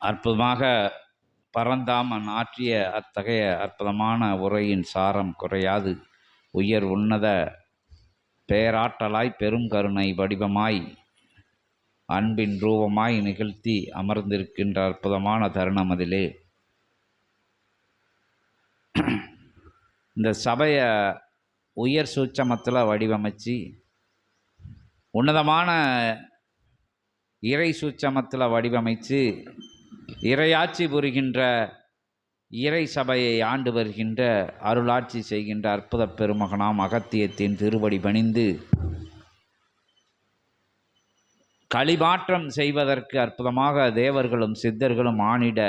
அற்புதமாக பரந்தாமன் ஆற்றிய அத்தகைய அற்புதமான உரையின் சாரம் குறையாது. உயர் உன்னத பேராற்றலாய் பெரும் கருணை வடிவமாய் அன்பின் ரூபமாய் நிகழ்த்தி அமர்ந்திருக்கின்ற அற்புதமான தருணம் அதிலே. இந்த சபையை உயர் சூட்சமத்தில் வடிவமைச்சு உன்னதமான இறை சூட்சமத்தில் வடிவமைத்து இறையாட்சி புரிகின்ற இறை சபையை ஆண்டு வருகின்ற அருளாட்சி செய்கின்ற அற்புத பெருமகனாம் அகத்தியத்தின் திருவடி பணிந்து களிமாற்றம் செய்வதற்கு அற்புதமாக தேவர்களும் சித்தர்களும் ஆணிட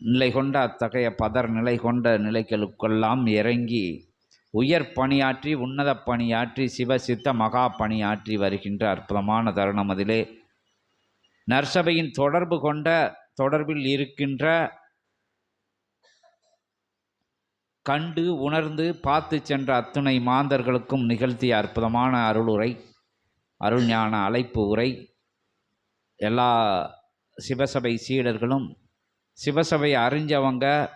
நிலை கொண்ட அத்தகைய பதர் நிலை கொண்ட நிலைகளுக்கெல்லாம் இறங்கி உயர் பணியாற்றி உன்னத பணியாற்றி சிவ சித்த மகா பணியாற்றி வருகின்ற அற்புதமான தருணம் அதிலே நற்சபையின் தொடர்பு கொண்ட தொடர்பில் இருக்கின்ற கண்டு உணர்ந்து பார்த்து சென்ற அத்துணை மாந்தர்களுக்கும் நிகழ்த்திய அற்புதமான அருளுரை அருள்ஞான அழைப்பு உரை. எல்லா சிவசபை சீடர்களும் சிவசபை அறிஞ்சவங்க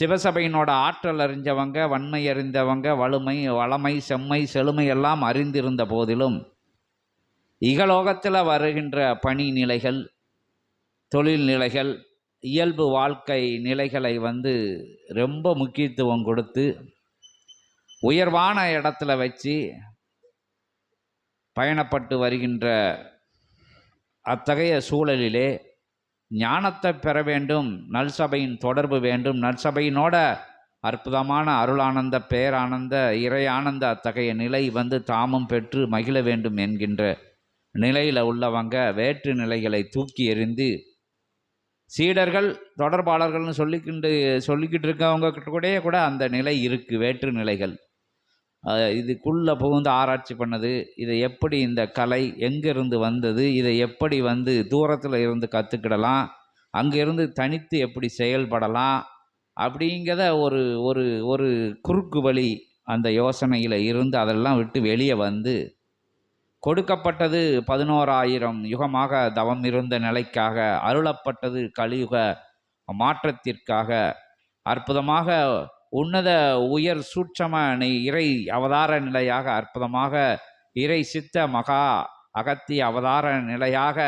சிவசபையினோட ஆற்றல் அறிஞ்சவங்க வன்மை அறிந்தவங்க வலுமை வளமை செம்மை செழுமை எல்லாம் அறிந்திருந்த போதிலும் இகலோகத்தில் வருகின்ற பணி நிலைகள் தொழில் நிலைகள் இயல்பு வாழ்க்கை நிலைகளை வந்து ரொம்ப முக்கியத்துவம் கொடுத்து உயர்வான இடத்துல வச்சு பயணப்பட்டு வருகின்ற அத்தகைய சூழலிலே ஞானத்தை பெற வேண்டும் நல்சபையின் தொடர்பு வேண்டும் நற்சபையினோட அற்புதமான அருளானந்த பேரானந்த இறையானந்த அத்தகைய நிலை வந்து தாமும் பெற்று மகிழ வேண்டும் என்கின்ற நிலையில் உள்ளவங்க வேற்று நிலைகளை தூக்கி எறிந்து சீடர்கள் தொடர்பாளர்கள்னு சொல்லிக்கிண்டு சொல்லிக்கிட்டு இருக்கவங்க கூட கூடயே கூட அந்த நிலை இருக்குது வேற்று நிலைகள். இதுக்குள்ளே புகுந்து ஆராய்ச்சி பண்ணது இதை எப்படி இந்த கலை எங்கேருந்து வந்தது இதை எப்படி வந்து தூரத்தில் இருந்து கற்றுக்கிடலாம் அங்கேருந்து தனித்து எப்படி செயல்படலாம் அப்படிங்கிறத ஒரு ஒரு ஒரு குறுக்கு வழி அந்த யோசனையில் இருந்து அதெல்லாம் விட்டு வெளியே வந்து கொடுக்கப்பட்டது பதினோராயிரம் யுகமாக தவம் இருந்த நிலைக்காக அருளப்பட்டது கலியுக மாற்றத்திற்காக. அற்புதமாக உன்னத உயர் சூட்சம நி- இறை அவதார நிலையாக அற்புதமாக இறை சித்த மகா அகத்தி அவதார நிலையாக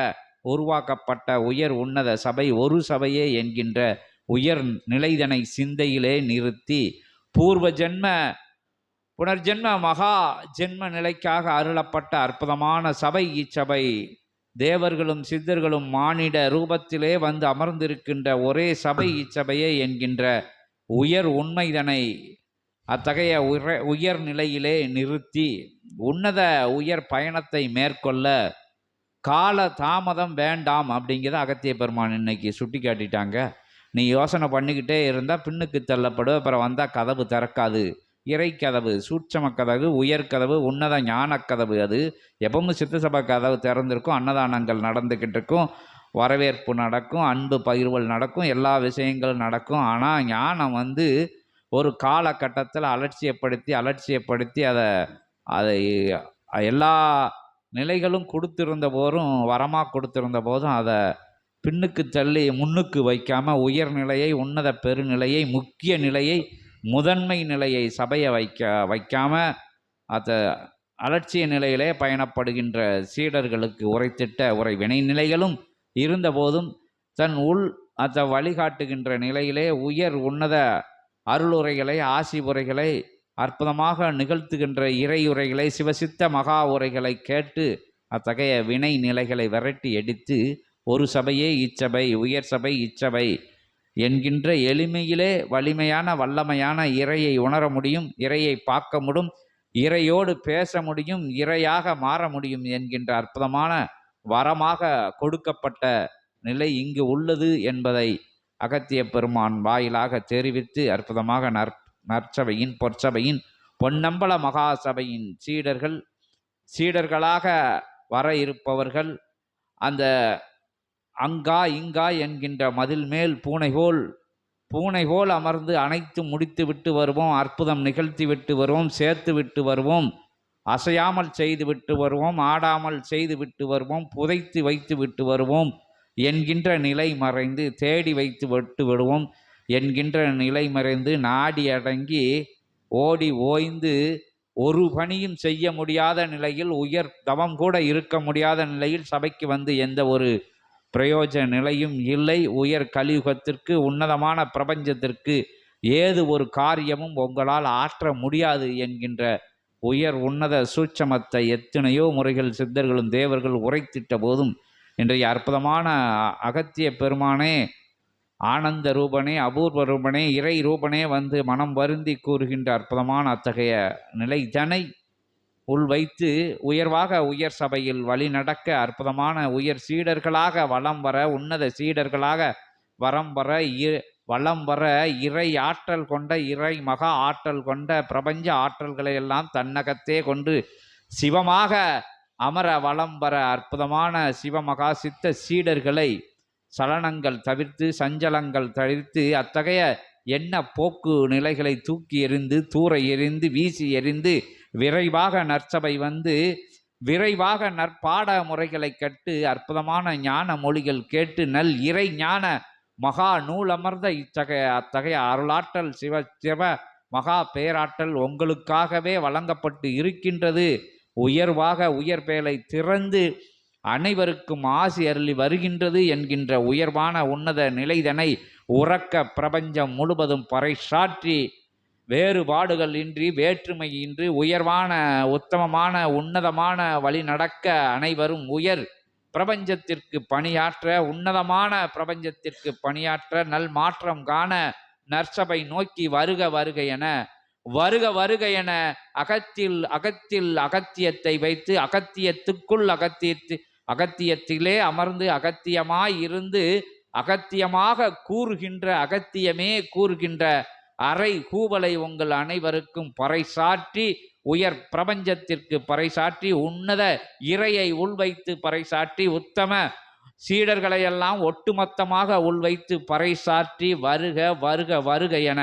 உருவாக்கப்பட்ட உயர் உன்னத சபை ஒரு சபையே என்கின்ற உயர் நிலைதனை சிந்தையிலே நிறுத்தி பூர்வ ஜென்ம புனர்ஜென்ம மகா ஜென்ம நிலைக்காக அருளப்பட்ட அற்புதமான சபை இச்சபை. தேவர்களும் சித்தர்களும் மானிட ரூபத்திலே வந்து அமர்ந்திருக்கின்ற ஒரே சபை இச்சபையே என்கின்ற உயர் உண்மைதனை அத்தகைய உர உயர் நிலையிலே நிறுத்தி உன்னத உயர் பயணத்தை மேற்கொள்ள கால தாமதம் வேண்டாம் அப்படிங்கிறத அகத்திய பெருமான் இன்னைக்கு சுட்டி காட்டிட்டாங்க. நீ யோசனை பண்ணிக்கிட்டே இருந்தால் பின்னுக்கு தள்ளப்படும் அப்புறம் வந்தால் கதவு திறக்காது. இறைக்கதவு சூட்சம கதவு உயர்கதவு உன்னத ஞானக்கதவு. அது எப்பவும் சித்த சபை கதவு திறந்திருக்கும். அன்னதானங்கள் நடந்துக்கிட்டு இருக்கும் வரவேற்பு நடக்கும். அன்பு பகிர்வல் நடக்கும். எல்லா விஷயங்களும் நடக்கும். ஆனால் ஞானம் வந்து ஒரு காலகட்டத்தில் அலட்சியப்படுத்தி அலட்சியப்படுத்தி அதை அதை எல்லா நிலைகளும் கொடுத்திருந்த போதும் வரமாக கொடுத்திருந்த போதும் அதை பின்னுக்கு தள்ளி முன்னுக்கு வைக்காமல் உயர்நிலையை உன்னத பெருநிலையை முக்கிய நிலையை முதன்மை நிலையை சபையை வைக்க வைக்காம அதை அலட்சிய நிலையிலே பயணப்படுகின்ற சீடர்களுக்கு உரைத்திட்ட உரை வினை நிலைகளும் இருந்தபோதும் தன் உள் அதை வழிகாட்டுகின்ற நிலையிலே உயர் உன்னத அருளுரைகளை ஆசி உரைகளை அற்புதமாக நிகழ்த்துகின்ற இறையுரைகளை சிவசித்த மகா உரைகளை கேட்டு அத்தகைய வினை நிலைகளை விரட்டி எடுத்து ஒரு சபையே இச்சபை உயர் சபை இச்சபை என்கின்ற எளிமையிலே வலிமையான வல்லமையான இறையை உணர முடியும் இறையை பார்க்க முடியும் இறையோடு பேச முடியும் இறையாக மாற முடியும் என்கின்ற அற்புதமான வரமாக கொடுக்கப்பட்ட நிலை இங்கு உள்ளது என்பதை அகத்திய பெருமான் வாயிலாக தெரிவித்து அற்புதமாக நற் நற்சபையின் பொற்சபையின் பொன்னம்பல மகாசபையின் சீடர்கள் சீடர்களாக வர இருப்பவர்கள் அந்த அங்கா இங்கா என்கின்ற மதில் மேல் பூனை போல் பூனை போல் அமர்ந்து அனைத்து முடித்து விட்டு வருவோம் அற்புதம் நிகழ்த்தி விட்டு வருவோம் சேர்த்து விட்டு வருவோம் அசையாமல் செய்து விட்டு வருவோம் ஆடாமல் செய்து விட்டு வருவோம் புதைத்து வைத்து விட்டு வருவோம் என்கின்ற நிலை மறைந்து தேடி வைத்து விட்டு விடுவோம் என்கின்ற நிலை மறைந்து நாடி அடங்கி ஓடி ஓய்ந்து ஒரு பணியும் செய்ய முடியாத நிலையில் உயர் தவம் கூட இருக்க முடியாத நிலையில் சபைக்கு வந்து எந்த ஒரு பிரயோஜன நிலையும் இல்லை. உயர் கலியுகத்திற்கு உன்னதமான பிரபஞ்சத்திற்கு ஏது ஒரு காரியமும் உங்களால் ஆற்ற முடியாது என்கின்ற உயர் உன்னத சூட்சமத்தை எத்தனையோ முறைகள் சித்தர்களும் தேவர்கள் உரைத்திட்ட போதும் இன்றைய அற்புதமான அகத்திய பெருமானே ஆனந்த ரூபனே அபூர்வ ரூபனே இறை ரூபனே வந்து மனம் வருந்தி கூறுகின்ற அற்புதமான அத்தகைய நிலைதனை உள் வைத்து உயர்வாக உயர் சபையில் வழி நடக்க அற்புதமான உயர் சீடர்களாக வலம் வர உன்னத சீடர்களாக வரம் வர இ- வலம் வர இறை ஆற்றல் கொண்ட இறை மகா ஆற்றல் கொண்ட பிரபஞ்ச ஆற்றல்களை எல்லாம் தன்னகத்தே கொண்டு சிவமாக அமர வலம் வர அற்புதமான சிவமகா சித்த சீடர்களை சலனங்கள் தவிர்த்து சஞ்சலங்கள் தவிர்த்து அத்தகைய எண்ண போக்கு நிலைகளை தூக்கி எறிந்து தூர எறிந்து வீசி எறிந்து விரைவாக நற்சபை வந்து விரைவாக நற்பாட முறைகளை கட்டு அற்புதமான ஞான மொழிகள் கேட்டு நல் இறை ஞான மகா நூலமர்ந்த இத்தகைய அத்தகைய அருளாற்றல் சிவ சிவ மகா பேராற்றல் உங்களுக்காகவே வழங்கப்பட்டு இருக்கின்றது. உயர்வாக உயர் பேலை திறந்து அனைவருக்கும் ஆசி அருளி வருகின்றது என்கின்ற உயர்வான உன்னத நிலைதனை உறக்க பிரபஞ்சம் முழுவதும் பறைசாற்றி வேறுபாடுகள் இன்றி வேற்றுமை இன்றி உயர்வான உத்தமமான உன்னதமான வழி நடக்க அனைவரும் உயர் பிரபஞ்சத்திற்கு பணியாற்ற உன்னதமான பிரபஞ்சத்திற்கு பணியாற்ற நல் மாற்றம் காண நற்சபை நோக்கி வருக வருக என வருக வருக என அகத்தில் அகத்தில் அகத்தியத்தை வைத்து அகத்தியத்துக்குள் அகத்தியத்து அகத்தியத்திலே அமர்ந்து அகத்தியமாய் இருந்து அகத்தியமாக கூறுகின்ற அகத்தியமே கூறுகின்ற அறை கூவலை உங்கள் அனைவருக்கும் பறைசாற்றி உயர் பிரபஞ்சத்திற்கு பறைசாற்றி உன்னத இறையை உள்வைத்து பறைசாற்றி உத்தம சீடர்களையெல்லாம் ஒட்டுமொத்தமாக உள்வைத்து பறைசாற்றி வருக வருக வருக என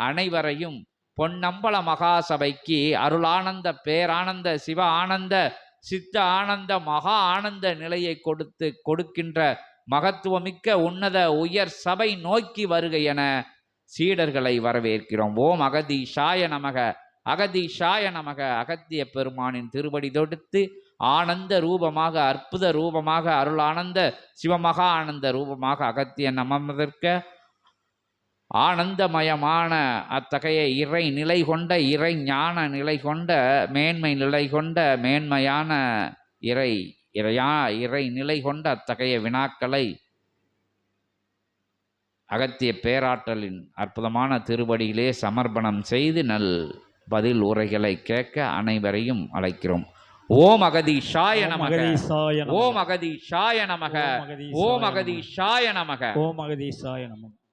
அனைவரையும் பொன்னம்பல மகாசபைக்கு அருளானந்த பேரானந்த சிவ ஆனந்த சித்த ஆனந்த மகா ஆனந்த நிலையை கொடுத்து கொடுக்கின்ற மகத்துவமிக்க உன்னத உயர் சபை நோக்கி வருக என சீடர்களை வரவேற்கிறோம். ஓம் அகதி ஷாய நமக. அகதி ஷாய நமக. அகத்திய பெருமானின் திருவடி தொடுத்து ஆனந்த ரூபமாக அற்புத ரூபமாக அருளானந்த சிவமகா ஆனந்த ரூபமாக அகத்திய நமதற்க ஆனந்தமயமான அத்தகைய இறை நிலை கொண்ட இறை ஞான நிலை கொண்ட மேன்மை நிலை கொண்ட மேன்மையான இறை இறையா இறை நிலை கொண்ட அத்தகைய வினாக்களை அகத்திய பேராற்றலின் அற்புதமான திருவடியிலே சமர்ப்பணம் செய்து நல் பதில் உரைகளை கேட்க அனைவரையும் அழைக்கிறோம். ஓம் அகதீஷாய நமக. ஓம் அகதீஷாய நமக. ஓம். அகதீஷாய நமக. ஓம் அகதீசாய நமக.